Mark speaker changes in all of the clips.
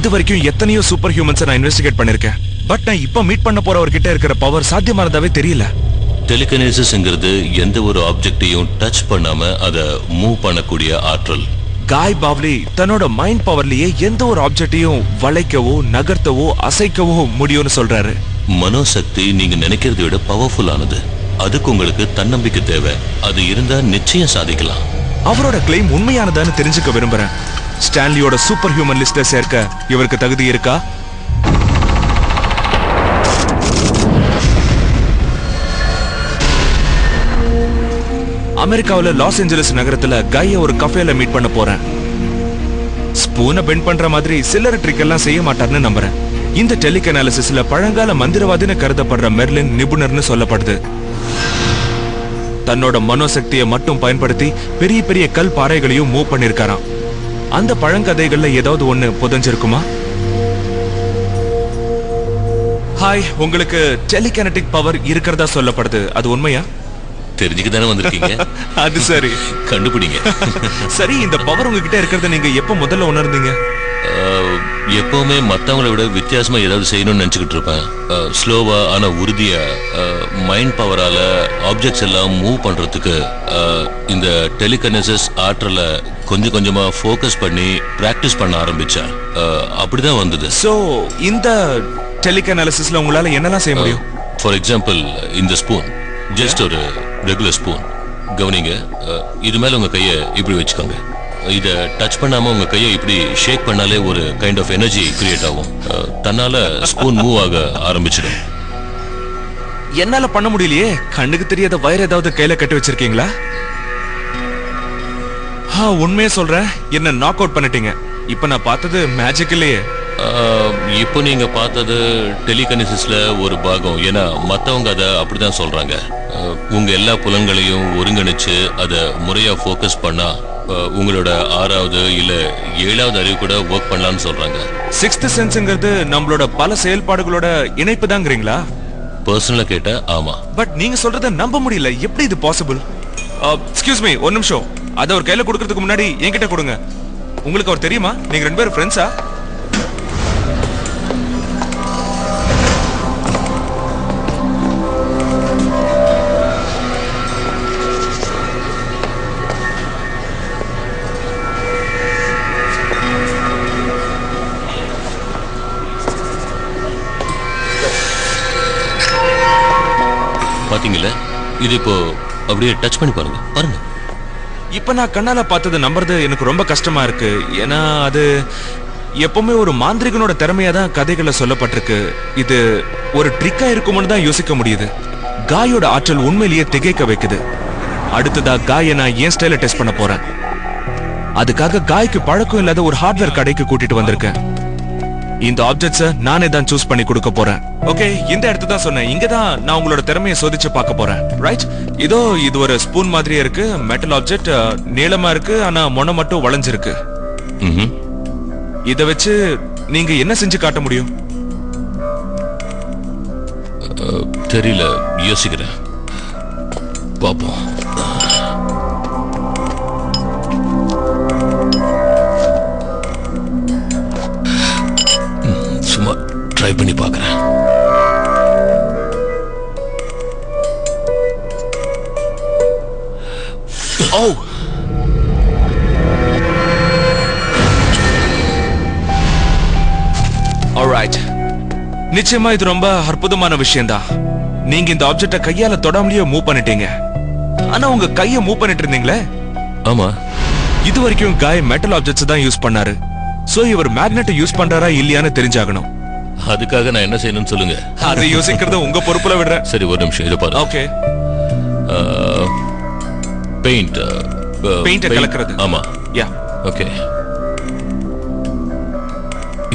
Speaker 1: இது வரைக்கும் எத்தனையோ சூப்பர் ஹியூமன்ஸை நான் இன்வெஸ்டிகேட் பண்ணிருக்கேன். பட் நான் இப்ப மீட் பண்ண போறவர்கிட்ட இருக்கிற பவர் சாத்தியமானதாவே தெரியல.
Speaker 2: டெலிகனேசிஸ்ங்கிறது எந்த ஒரு ஆப்ஜெக்டையும் டச் பண்ணாம அதை மூவ் பண்ணக்கூடிய ஆற்றல்.
Speaker 1: காய் பாவ்லி தன்னோட மைண்ட் பவர்லயே எந்த ஒரு ஆப்ஜெக்டையும் வளைக்கவோ நகர்த்தவோ அசைக்கவோ முடியும்னு சொல்றாரு.
Speaker 2: மனோசக்தி நீங்க நினைக்கிறதை விட பவர்ஃபுல்லானது அதுக்கு உங்களுக்கு தன்னம்பிக்கை தேவை. அது இருந்தா நிச்சயம் சாதிக்கலாம்.
Speaker 1: அவரோட கிளைம் உண்மையானதான்னு தெரிஞ்சுக்க விரும்புறேன். ஸ்டான்லியோட சூப்பர் ஹியூமன் லிஸ்ட்ல சேர்க்க இவருக்கு தகுதி இருக்கா? அமெரிக்காவுல லாஸ் ஏஞ்சலஸ் நகரத்துல கைய ஒரு கஃபேல மீட் பண்ண போறேன். ஸ்பூனை பெண்ட் பண்ற மாதிரி சில்லற ட்ரிக் எல்லாம் செய்ய மாட்டார்னு நம்புறேன். இந்த டெலிக் அனாலிசிஸ்ல பழங்கால மந்திரவாதின்னு கருதப்படுற மெர்லின் நிபுணர்னு சொல்லப்படுது. தன்னோட மனோசக்தியை மட்டும் பயன்படுத்தி பெரிய பெரிய கல் பாறைகளையும் மூவ் பண்ணிருக்காராம். அந்த பழங்கதைகள்ல ஏதாவது ஒண்ணு புதஞ்சிருக்குமா? ஹாய் உங்களுக்கு டெலிகனடிக் பவர் இருக்கிறதா சொல்லப்படுது. அது உண்மையா?
Speaker 2: தெரிஞ்சுக்க தானே வந்திருக்கீங்க.
Speaker 1: அது சரி.
Speaker 2: கண்டுபிடிங்க.
Speaker 1: சரி இந்த பவர் உங்ககிட்ட இருக்கிறத நீங்க எப்ப முதல்ல உணர்ந்தீங்க?
Speaker 2: எப்பவுமே மத்தவங்கள விட வித்தியாசமா ஏதாவது செய்யணும்னு நினைச்சுக்கிட்டு இருப்பேன். ஸ்லோவா ஆனா உறுதியா மைண்ட் பவரால ஆப்ஜெக்ட்ஸ் எல்லாம் மூவ் பண்றதுக்கு அஹ், இந்த டெலிகனசிஸ் ஆற்றலை கொஞ்சம் கொஞ்சமா ஃபோக்கஸ் பண்ணி பிராக்டிஸ் பண்ண ஆரம்பிச்சேன். அஹ், அப்படிதான் வந்தது.
Speaker 1: சோ இந்த டெலிக் அனாலிசிஸ்ல உங்களால என்னெல்லாம் செய்ய முடியும்?
Speaker 2: ஃபார் எக்ஸாம்பிள் இந்த ஸ்பூன் ஜஸ்ட் ஒரு ரெகுலர் ஸ்பூன் கவனிங்க இது மேல உங்க கையை இப்படி வச்சுக்கோங்க. இதை டச் பண்ணாம உங்க கையை இப்படி ஷேக் பண்ணாலே ஒரு கைண்ட் ஆஃப் எனர்ஜி கிரியேட் ஆகும். தன்னால ஸ்பூன் மூவ் ஆக ஆரம்பிச்சிடும்.
Speaker 1: என்னால பண்ண முடியலையே? கண்ணுக்கு தெரியாத வயர் ஏதாவது கையில கட்டி வச்சிருக்கீங்களா? உண்மையை சொல்றேன். என்ன நாக் அவுட் பண்ணிட்டீங்க. இப்ப நான் பார்த்தது மேஜிக் இல்லையே.
Speaker 2: இப்போ நீங்க பார்த்தது டெலிகனிசிஸ்ல ஒரு பாகம். ஏன்னா மத்தவங்க அதை அப்படிதான் சொல்றாங்க. உங்க எல்லா புலன்களையும் ஒருங்கிணைச்சு அதை முறையா ஃபோக்கஸ் பண்ணா உங்களோட ஆறாவது இல்ல ஏழாவது அறிவு கூட ஒர்க் பண்ணலாம்னு சொல்றாங்க.
Speaker 1: சிக்ஸ்த் சென்ஸ்ங்கிறது நம்மளோட பல செயல்பாடுகளோட இணைப்பு தாங்கிறீங்களா
Speaker 2: பர்சனலா கேட்டா ஆமா.
Speaker 1: பட் நீங்க சொல்றத நம்ப முடியல. எப்படி இது பாசிபிள் எக்ஸ்கியூஸ் மீ ஒரு நிமிஷம். அதை அவர் கையில கொடுக்கறதுக்கு முன்னாடி என்கிட்ட கொடுங்க. உங்களுக்கு அவர் தெரியுமா? நீங்க ரெண்டு பேரும் ஃப்ரெண்ட்ஸா
Speaker 2: பாத்தீங்களா இது இப்போ அப்படியே டச் பண்ணி பாருங்க. பாருங்க.
Speaker 1: இப்ப நான் கண்ணால பார்த்தது நம்புறது எனக்கு ரொம்ப கஷ்டமா இருக்கு. ஏன்னா அது எப்பவுமே ஒரு மாந்திரிகனோட திறமையா தான் கதைகள்ல சொல்லப்பட்டிருக்கு. இது ஒரு ட்ரிக்கா இருக்கும்னு தான் யோசிக்க முடியுது. காயோட ஆற்றல் உண்மையிலேயே திகைக்க வைக்குது. அடுத்ததா காயை நான் ஏன் ஸ்டைல டெஸ்ட் பண்ண போறேன். அதுக்காக காய்க்கு பழக்கம் இல்லாத ஒரு ஹார்ட்வேர் கடைக்கு கூட்டிட்டு வந்திருக்கேன். இந்த ஆப்ஜெக்ட்ஸ நானே தான் சூஸ் பண்ணி கொடுக்க போறேன். ஓகே இந்த இடத்து தான் சொன்னேன். இங்க தான் நான் உங்களோட திறமையை சோதிச்சு பார்க்க போறேன். ரைட் இதோ இது ஒரு ஸ்பூன் மாதிரியே இருக்கு. மெட்டல் ஆப்ஜெக்ட் நீளமா இருக்கு. ஆனா முனை மட்டும் வளைஞ்சிருக்கு. இத வச்சு நீங்க என்ன செஞ்சு காட்ட முடியும்?
Speaker 2: தெரியல. யோசிக்கிறேன். பாப்போம் ட்ரை பண்ணி பார்க்கறேன்.
Speaker 1: ஓ ஆல்ரைட் நிச்சயமா இது ரொம்ப அற்புதமான விஷயம்தான். நீங்க இந்த ஆப்ஜெக்ட கையால தொடாமலேயே மூவ் பண்ணிட்டீங்க. ஆனா உங்க கைய மூவ் பண்ணிட்டு இருந்தீங்களே?
Speaker 2: ஆமா.
Speaker 1: இது வரைக்கும் காய் மெட்டல் ஆப்ஜெக்ட்ஸ் தான் யூஸ் பண்ணாரு. சோ இவர் மேக்னெட்டை யூஸ் பண்றாரா இல்லையான்னு தெரிஞ்சாகணும்.
Speaker 2: அதுக்காக நான் என்ன செய்யணும்னு சொல்லுங்க.
Speaker 1: அதை யோசிக்கிறத உங்க பொறுப்புல விடுறேன்.
Speaker 2: சரி ஒரு நிமிஷம் இதை பாருங்க.
Speaker 1: ஓகே
Speaker 2: பெயிண்ட்
Speaker 1: அ கலக்கிறது.
Speaker 2: ஆமா.
Speaker 1: யா
Speaker 2: ஓகே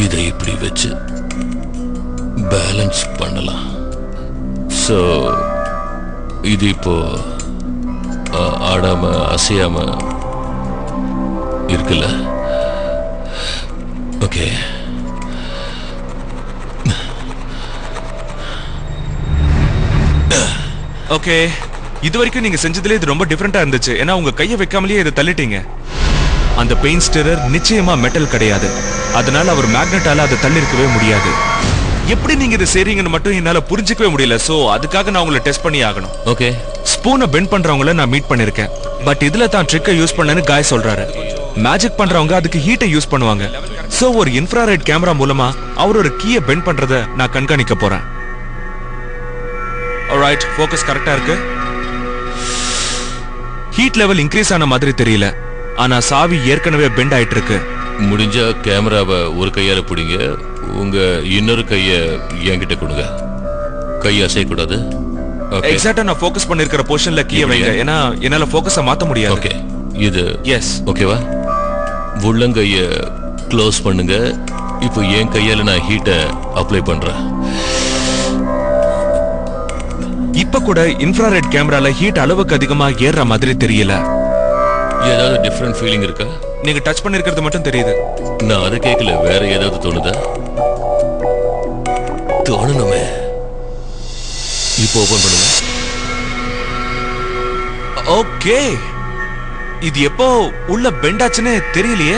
Speaker 2: இதை இப்படி வச்சு பேலன்ஸ் பண்ணலாம். ஸோ இது இப்போ ஆடாம அசையாம இருக்குல்ல? ஓகே
Speaker 1: ஓகே இது வரைக்கும் நீங்க செஞ்சதுல இது ரொம்ப டிஃபரெண்டா இருந்துச்சு. ஏன்னா உங்க கையை வைக்காமலேயே இதை தள்ளிட்டீங்க. அந்த பெயின் ஸ்டிரர் நிச்சயமா மெட்டல் கிடையாது. அதனால அவர் மேக்னெட்டால அதை தள்ளிருக்கவே முடியாது. எப்படி நீங்க இது செய்றீங்கன்னு மட்டும் என்னால புரிஞ்சுக்கவே முடியல. சோ அதுக்காக நான் உங்களை டெஸ்ட் பண்ணி ஆகணும்.
Speaker 2: ஓகே
Speaker 1: ஸ்பூனை பெண்ட் பண்றவங்கள நான் மீட் பண்ணிருக்கேன். பட் இதுல தான் ட்ரிக்கை யூஸ் பண்ணேன்னு காய் சொல்றாரு. மேஜிக் பண்றவங்க அதுக்கு ஹீட்டை யூஸ் பண்ணுவாங்க. சோ ஒரு இன்ஃப்ராரெட் கேமரா மூலமா அவர் ஒரு கீயை பெண்ட் பண்றத நான் கண்காணிக்க போறேன். ஆல்ரைட் ஃபோக்கஸ் கரெக்டா இருக்கு. ஹீட் லெவல் இன்க்ரீஸ் ஆன மாதிரி தெரியல. ஆனா சாவி ஏற்கனவே பெண்ட் ஆயிட்டு இருக்கு.
Speaker 2: முடிஞ்சா கேமராவை ஒரு கையால பிடிங்க. உங்க இன்னொரு கைய என்கிட்ட கொடுங்க. கை அசையக்கூடாது. ஓகே
Speaker 1: எக்ஸாக்ட்டா நான் ஃபோக்கஸ் பண்ணிருக்கிற பொசிஷன்ல கீயை வைங்க? ஏன்னா என்னால ஃபோக்கஸ மாத்த முடியாது.
Speaker 2: ஓகே இது
Speaker 1: எஸ்
Speaker 2: ஓகேவா உள்ளங்கைய க்ளோஸ் பண்ணுங்க. இப்போ என் கையால நான் ஹீட்டை அப்ளை பண்றேன்.
Speaker 1: இப்ப கூட இன்ஃப்ராரெட் கேமரால ஹீட் அளவுக்கு அதிகமா ஏறுற மாதிரி தெரியல.
Speaker 2: ஏதாவது டிஃப்ரெண்ட் ஃபீலிங் இருக்கா?
Speaker 1: நீங்க டச் பண்ணிருக்கிறது மட்டும் தெரியுது.
Speaker 2: நான் அதை கேட்கல வேற ஏதாவது தோணுதா? தோணணுமே. இப்போ ஓபன் பண்ணுங்க.
Speaker 1: ஓகே. இது எப்போ உள்ள பெண்ட் ஆச்சுன்னு தெரியலையே.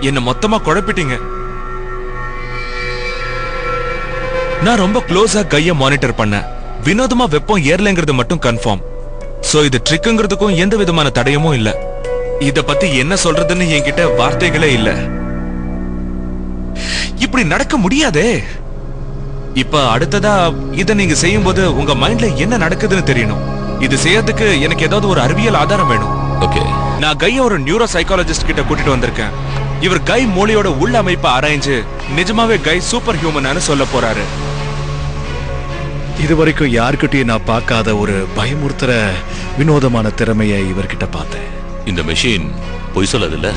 Speaker 1: என்ன மொத்தமா குழப்பிட்டீங்க. நான் ரொம்ப க்ளோஸா கைய மானிட்டர் பண்ணேன். வினோதமா வெப்பம் ஏறலைங்கிறது மட்டும் கன்ஃபார்ம் சோ இது ட்ரிக்குங்கிறதுக்கும் எந்த விதமான தடயமும் இல்ல. இத பத்தி என்ன சொல்றதுன்னு என்கிட்ட வார்த்தைகளே இல்ல. இப்படி நடக்க முடியாதே. இப்ப அடுத்ததா இத நீங்க செய்யும்போது உங்க மைண்ட்ல என்ன நடக்குதுன்னு தெரியணும். இது செய்யறதுக்கு எனக்கு ஏதாவது ஒரு அறிவியல் ஆதாரம் வேணும்.
Speaker 2: ஓகே
Speaker 1: நான் கைய ஒரு நியூரோ சைக்காலஜிஸ்ட் கிட்ட கூட்டிட்டு வந்திருக்கேன். இவர் கை மூளையோட உள் அமைப்பை ஆராய்ஞ்சு நிஜமாவே கை சூப்பர் ஹியூமனானு சொல்ல போறாரு.
Speaker 3: இது வரைக்கும் யாருக்கிட்டையும் நான் பார்க்காத ஒரு பயமுறுத்துற வினோதமான திறமையை இவர்கிட்ட பார்த்தேன்.
Speaker 2: இந்த மெஷின் பொய் சொல்லாதுல்ல?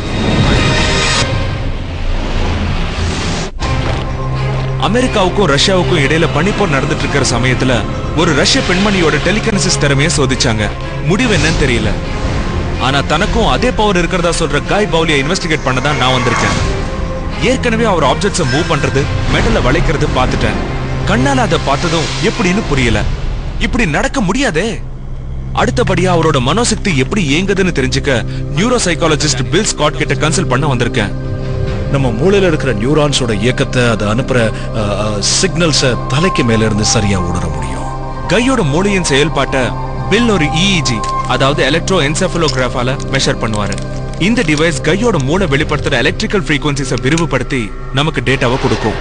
Speaker 1: அமெரிக்காவுக்கும் ரஷ்யாவுக்கும் இடையில பனிப்போர் நடந்துட்டு இருக்கிற சமயத்துல ஒரு ரஷ்ய பெண்மணியோட டெலிகனசிஸ் திறமைய சோதிச்சாங்க. முடிவு என்னன்னு தெரியல. ஆனா தனக்கும் அதே பவர் இருக்கிறதா சொல்ற காய் பவுலியை இன்வெஸ்டிகேட் பண்ண தான் நான் வந்திருக்கேன். ஏற்கனவே அவர் ஆப்ஜெக்ட்ஸை மூவ் பண்றது மெடலை வளைக்கிறது பார்த்துட்டேன். கண்ணால அதை பார்த்ததும் எப்படின்னு புரியல. இப்படி நடக்க முடியாதே. அடுத்தபடியா அவரோட மனோசக்தி எப்படி இயங்குதுன்னு தெரிஞ்சுக்க நியூரோ சைக்காலஜிஸ்ட் பில் ஸ்காட் கிட்ட கன்சல்ட் பண்ண வந்திருக்கேன்.
Speaker 3: நம்ம மூளையில இருக்கிற நியூரான்ஸோட இயக்கத்தை அது அனுப்புற சிக்னல்ஸை தலைக்கு மேல இருந்து சரியா உணர முடியும்.
Speaker 1: கையோட மூளையின் செயல்பாட்டை பில் ஒரு இஇஜி அதாவது எலக்ட்ரோ என்செஃபலோகிராஃபால மெஷர் பண்ணுவாரு. இந்த டிவைஸ் கையோட மூளை வெளிப்படுத்துற எலக்ட்ரிக்கல் ஃப்ரீக்வன்சிஸை விரிவுபடுத்தி நமக்கு டேட்டாவை கொடுக்கும்.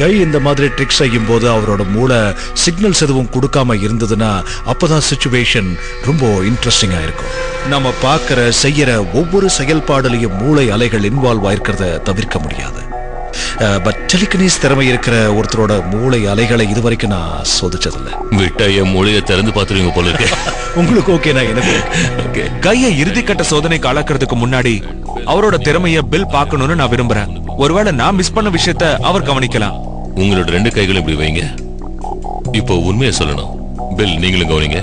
Speaker 3: கை இந்த மாதிரி ட்ரிக் செய்யும் போது அவரோட மூளை சிக்னல்ஸ் எதுவும் கொடுக்காம இருந்ததுன்னா அப்பதான் சுச்சுவேஷன் ரொம்ப இன்ட்ரெஸ்டிங்கா இருக்கும். நம்ம பார்க்கிற செய்யற ஒவ்வொரு செயல்பாடுலையும் மூளை அலைகள் இன்வால்வ் ஆயிருக்கிறத தவிர்க்க முடியாது. பட் டெலிகனிஸ் திறமை இருக்கிற ஒருத்தரோட மூளை அலைகளை இதுவரைக்கும் நான் சோதிச்சதில்லை.
Speaker 2: விட்டா என் மூளையை திறந்து பார்த்துருவீங்க போல இருக்கு.
Speaker 3: உங்களுக்கு ஓகேனா எனக்கு
Speaker 1: கையை இறுதிக்கட்ட சோதனைக்கு ஆளாக்குறதுக்கு முன்னாடி அவரோட திறமைய பில் பார்க்கணும்னு நான் விரும்புறேன். ஒருவேளை நான் மிஸ் பண்ண விஷயத்த அவர் கவனிக்கலாம்.
Speaker 2: உங்களோட ரெண்டு கைகளும் இப்படி வைங்க. இப்போ உண்மையை சொல்லணும். பில் நீங்களும் கவனிங்க.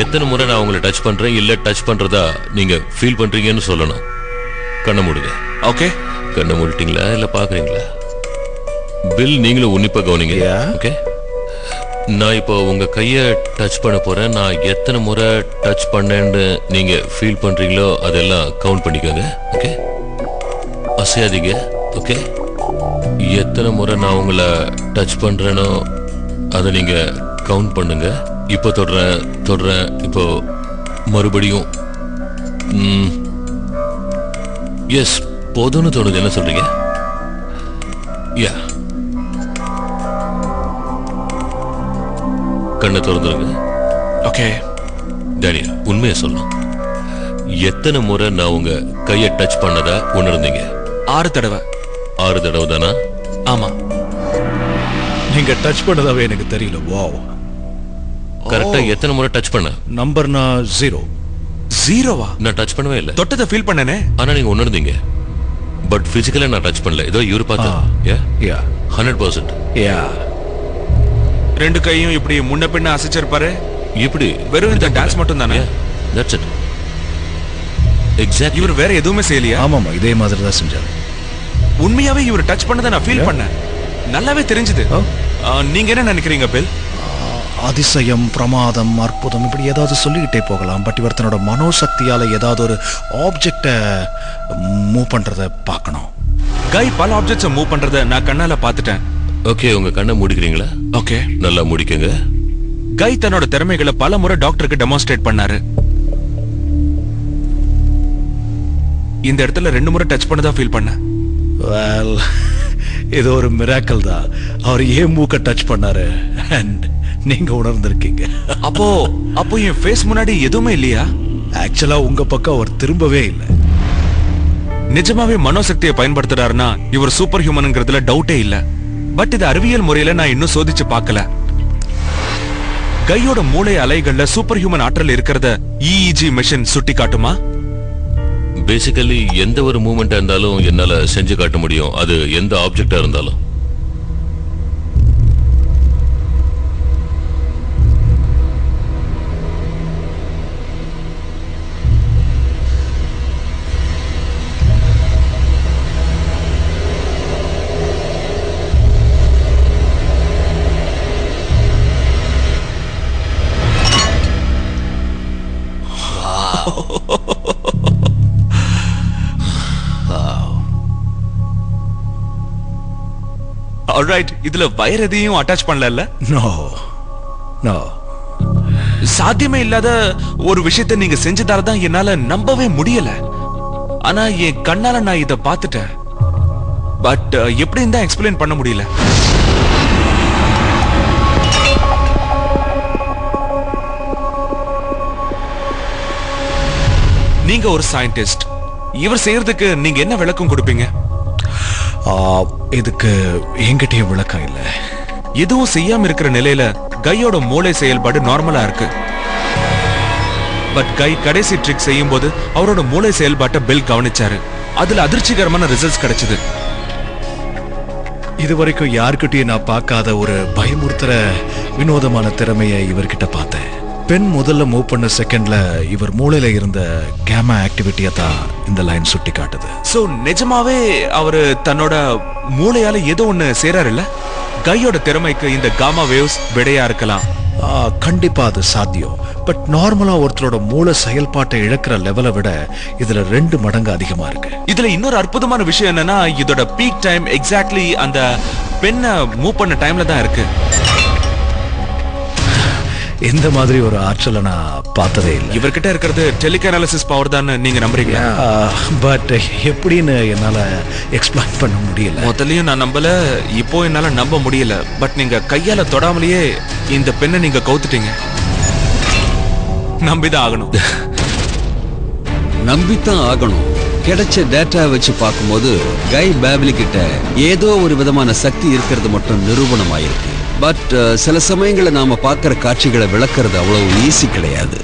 Speaker 2: எத்தனை முறை நான் உங்களை டச் பண்றேன் இல்ல டச் பண்றதா நீங்க ஃபீல் பண்றீங்கன்னு சொல்லணும். கண்ணை மூடுங்க.
Speaker 1: ஓகே
Speaker 2: கண்ணை மூடிட்டீங்களா இல்ல பாக்குறீங்களா பில் நீங்களும் உன்னிப்பா கவனிங்க. ஓகே நான் இப்போ உங்க கைய டச் பண்ண போறேன். நான் எத்தனை முறை டச் பண்ணேன்னு நீங்க ஃபீல் பண்றீங்களோ அதெல்லாம் கவுண்ட் பண்ணிக்கோங்க. ஓகே அசையாதீங்க. ஓகே எத்தனை முறை நான் உங்களை டச் பண்றேனோ அதை நீங்க கவுண்ட் பண்ணுங்க. இப்போ தொடுறேன் தொடுறேன். இப்போ மறுபடியும் எஸ் போதும்னு தோணுது. என்ன சொல்றீங்க? யா கண்ணை திறந்துருங்க.
Speaker 1: ஓகே
Speaker 2: டேனியல் உண்மையை சொல்லணும். எத்தனை முறை நான் உங்க கையை டச் பண்ணதா உணர்ந்தீங்க?
Speaker 1: ஆறு தடவை.
Speaker 2: ஆறு தடவை தானா?
Speaker 1: ஆமா.
Speaker 3: நீங்க டச் பண்ணதாவே எனக்கு தெரியல. வாவ்
Speaker 2: கரெக்டா எத்தனை முறை டச் பண்ண?
Speaker 3: நம்பர்னா ஜீரோ
Speaker 1: ஜீரோவா
Speaker 2: நான் டச் பண்ணவே இல்லை.
Speaker 1: தொட்டதை ஃபீல் பண்ணனே.
Speaker 2: ஆனா நீங்க உணர்ந்தீங்க. பட் பிசிக்கலா நான் டச் பண்ணல. ஏதோ இவரு பார்த்தா. யா ஹண்ட்ரட் பர்சன்ட்
Speaker 3: யா
Speaker 1: ரெண்டு கையும் இப்படி முன்ன பின்ன அசைச்சிருப்பாரு.
Speaker 2: எப்படி
Speaker 1: வெறும் இந்த டான்ஸ் மட்டும் தானே
Speaker 2: தட்ஸ் இட் எக்ஸாக்ட்
Speaker 1: இவர் வேற எதுவுமே செய்யலையா?
Speaker 3: ஆமாமா இதே மாதிரி தான் செஞ்சாரு.
Speaker 1: உண்மையாவே இவர் டச் பண்ணதை நான் ஃபீல் பண்ணேன். நல்லாவே தெரிஞ்சது.
Speaker 3: ஆ.
Speaker 1: நீங்க என்ன நினைக்கிறீங்க பில்
Speaker 3: அதிசயம் பிரமாதம் அற்புதம் இப்படி ஏதாவது சொல்லிக்கிட்டே போகலாம். பட் இவர் தன்னோட மனோசக்தியால ஏதாவது ஒரு ஆப்ஜெக்டை மூவ் பண்றத பார்க்கணும்.
Speaker 1: கை பல ஆப்ஜெக்ட்ஸை மூவ் பண்றத நான் கண்ணால பார்த்துட்டேன்.
Speaker 2: ஓகே உங்க கண்ணை மூடிக்கிறீங்களா?
Speaker 1: ஓகே
Speaker 2: நல்லா முடிக்கங்க.
Speaker 1: கை தன்னோட திறமைகளை பல முறை டாக்டருக்கு டெமான்ஸ்ட்ரேட் பண்ணாரு. இந்த இடத்துல ரெண்டு முறை டச் பண்ணதா ஃபீல் பண்ணேன்.
Speaker 3: வெல் இது ஒரு மிராக்கல் தான். அவர் ஏன் மூக்க டச் பண்ணாரு? அண்ட் நீங்க உணர்ந்திருக்கீங்க.
Speaker 1: அப்போ அப்போ என் ஃபேஸ் முன்னாடி எதுவுமே இல்லையா?
Speaker 3: ஆக்சுவலா உங்க பக்கம் அவர் திரும்பவே இல்லை.
Speaker 1: நிஜமாவே மனோசக்தியை பயன்படுத்துறாருன்னா இவர் சூப்பர் ஹியூமனுங்கிறதுல டவுட்டே இல்ல. பட் இது அறிவியல் முறையில நான் இன்னும் சோதிச்சு பார்க்கல. கையோட மூளை அலைகள்ல சூப்பர் ஹியூமன் ஆற்றல் இருக்கிறத இஇஜி மெஷின் சுட்டி காட்டுமா
Speaker 2: பேசிக்கலி எந்த ஒரு மூமெண்ட்டாக இருந்தாலும் என்னால் செஞ்சு காட்ட முடியும். அது எந்த ஆப்ஜெக்டாக இருந்தாலும்.
Speaker 1: ஆல்ரைட் இதுல வயர் எதையும் அட்டாச் பண்ணல
Speaker 3: நோ நோ
Speaker 1: சாத்தியமே இல்லாத ஒரு விஷயத்தை நீங்க செஞ்சதால தான் என்னால நம்பவே முடியல. ஆனா என் கண்ணால நான் இத பார்த்துட்டேன். பட் எப்படி தான் எக்ஸ்பிளைன் பண்ண முடியல. நீங்க ஒரு சயின்டிஸ்ட் இவர் செய்யறதுக்கு நீங்க என்ன விளக்கம் கொடுப்பீங்க?
Speaker 3: இதுக்கு என்கிட்டயும் விளக்கம் இல்லை.
Speaker 1: எதுவும் செய்யாம இருக்கிற நிலையில கையோட மூளை செயல்பாடு நார்மலா இருக்கு. பட் கை கடைசி ட்ரிக் செய்யும் போது அவரோட மூளை செயல்பாட்டை பில் கவனிச்சாரு. அதுல அதிர்ச்சிகரமான ரிசல்ட்ஸ் கிடைச்சது.
Speaker 3: இது வரைக்கும் யாருக்கிட்டையும் நான் பார்க்காத ஒரு பயமுறுத்துற வினோதமான திறமையை இவர்கிட்ட பார்த்தேன். பெண் முதல்ல மூவ் பண்ண செகண்ட்ல இவர் மூளையில இருந்த கேமா ஆக்டிவிட்டியை தான் இந்த லைன் சுட்டி காட்டுது.
Speaker 1: ஸோ நிஜமாவே அவர் தன்னோட மூளையால ஏதோ ஒண்ணு செய்றாருல்ல? கையோட திறமைக்கு இந்த காமா வேவ்ஸ் விடையா இருக்கலாம்.
Speaker 3: கண்டிப்பா அது சாத்தியம். பட் நார்மலா ஒருத்தரோட மூளை செயல்பாட்டை இழக்கிற லெவலை விட இதுல ரெண்டு மடங்கு அதிகமா இருக்கு.
Speaker 1: இதுல இன்னொரு அற்புதமான விஷயம் என்னன்னா இதோட பீக் டைம் எக்ஸாக்ட்லி அந்த பெண்ணை மூவ் பண்ண டைம்ல தான் இருக்கு.
Speaker 3: இந்த மாதிரி ஒரு ஆற்றலை நான் பார்த்ததே இல்லை.
Speaker 1: இவர்கிட்ட இருக்கிறது டெலிகனாலிசிஸ் பவர் தான் நீங்க நம்புறீங்களா?
Speaker 3: பட் எப்படின்னு என்னால எக்ஸ்பிளைன் பண்ண முடியல.
Speaker 1: முதல்லயும் நான் நம்பல இப்போ என்னால நம்ப முடியல. பட் நீங்க கையால தொடாமலேயே இந்த பெண்ணை நீங்க கவுத்துட்டீங்க. நம்பிதான் ஆகணும்.
Speaker 4: நம்பித்தான் ஆகணும். கிடைச்ச டேட்டா வச்சு பார்க்கும்போது கை பேபிலி கிட்ட ஏதோ ஒரு விதமான சக்தி இருக்கிறது மட்டும் நிரூபணமாயிருக்கு. பட் uh, சில சமயங்களில் நாம் பார்க்குற காட்சிகளை விளக்குறது அவ்வளோ ஈஸி கிடையாது.